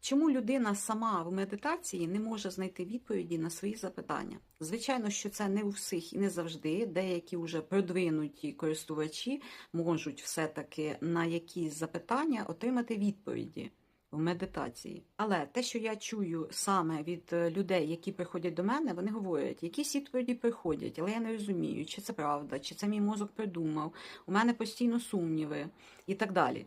Чому людина сама в медитації не може знайти відповіді на свої запитання? Звичайно, що це не у всіх і не завжди. Деякі вже продвинуті користувачі можуть все-таки на якісь запитання отримати відповіді в медитації. Але те, що я чую саме від людей, які приходять до мене, вони говорять, якісь відповіді приходять, але я не розумію, чи це правда, чи це мій мозок придумав, у мене постійно сумніви і так далі.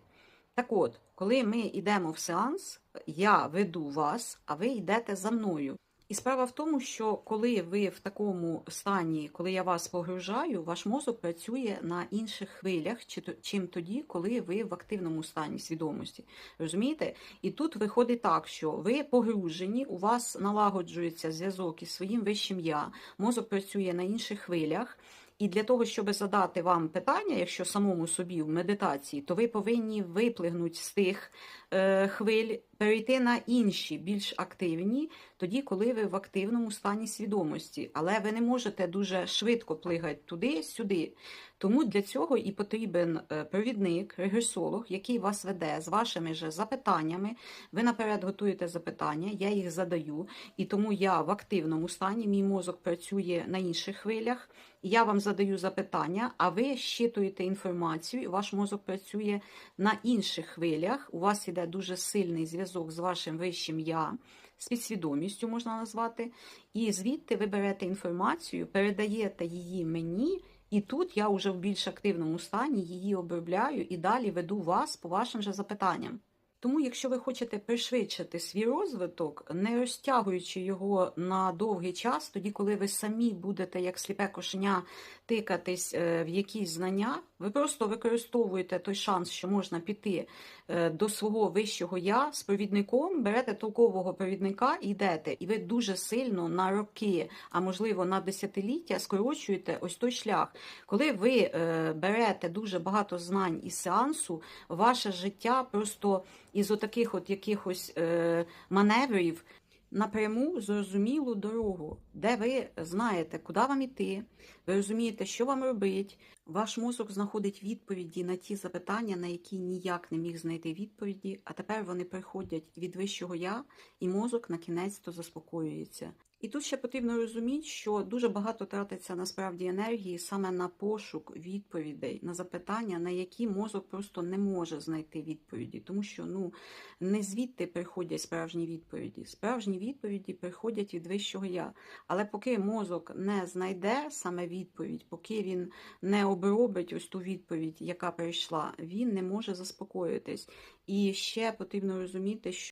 Так от, коли ми йдемо в сеанс, я веду вас, а ви йдете за мною. І справа в тому, що коли ви в такому стані, коли я вас погружаю, ваш мозок працює на інших хвилях, чим тоді, коли ви в активному стані свідомості. Розумієте? І тут виходить так, що ви погружені, у вас налагоджується зв'язок із своїм вищим я, мозок працює на інших хвилях. І для того, щоб задати вам питання, якщо самому собі в медитації, то ви повинні виплигнути з тих е, хвиль, перейти на інші, більш активні, тоді, коли ви в активному стані свідомості. Але ви не можете дуже швидко плигати туди-сюди. Тому для цього і потрібен е, провідник, регресолог, який вас веде з вашими же запитаннями. Ви наперед готуєте запитання, я їх задаю, і тому я в активному стані, мій мозок працює на інших хвилях. Я вам задаю запитання, а ви щитуєте інформацію, ваш мозок працює на інших хвилях. У вас іде дуже сильний зв'язок з вашим вищим я, з підсвідомістю можна назвати. І звідти ви берете інформацію, передаєте її мені. І тут я вже в більш активному стані її обробляю і далі веду вас по вашим же запитанням. Тому, якщо ви хочете пришвидшити свій розвиток, не розтягуючи його на довгий час, тоді, коли ви самі будете, як сліпе кошеня, тикатись е, в якісь знання, ви просто використовуєте той шанс, що можна піти е, до свого вищого я з провідником, берете толкового провідника і йдете. І ви дуже сильно на роки, а можливо на десятиліття скорочуєте ось той шлях. Коли ви е, берете дуже багато знань із сеансу, ваше життя просто із отаких от якихось е, маневрів напряму зрозумілу дорогу, де ви знаєте, куди вам іти, ви розумієте, що вам робить. Ваш мозок знаходить відповіді на ті запитання, на які ніяк не міг знайти відповіді, а тепер вони приходять від вищого я, і мозок на кінець то заспокоюється. І тут ще потрібно розуміти, що дуже багато тратиться насправді енергії саме на пошук відповідей на запитання, на які мозок просто не може знайти відповіді, тому що ну не звідти приходять справжні відповіді. Справжні відповіді приходять від вищого я. Але поки мозок не знайде саме відповідь, поки він не обробить ось ту відповідь, яка прийшла, він не може заспокоїтись. І ще потрібно розуміти, що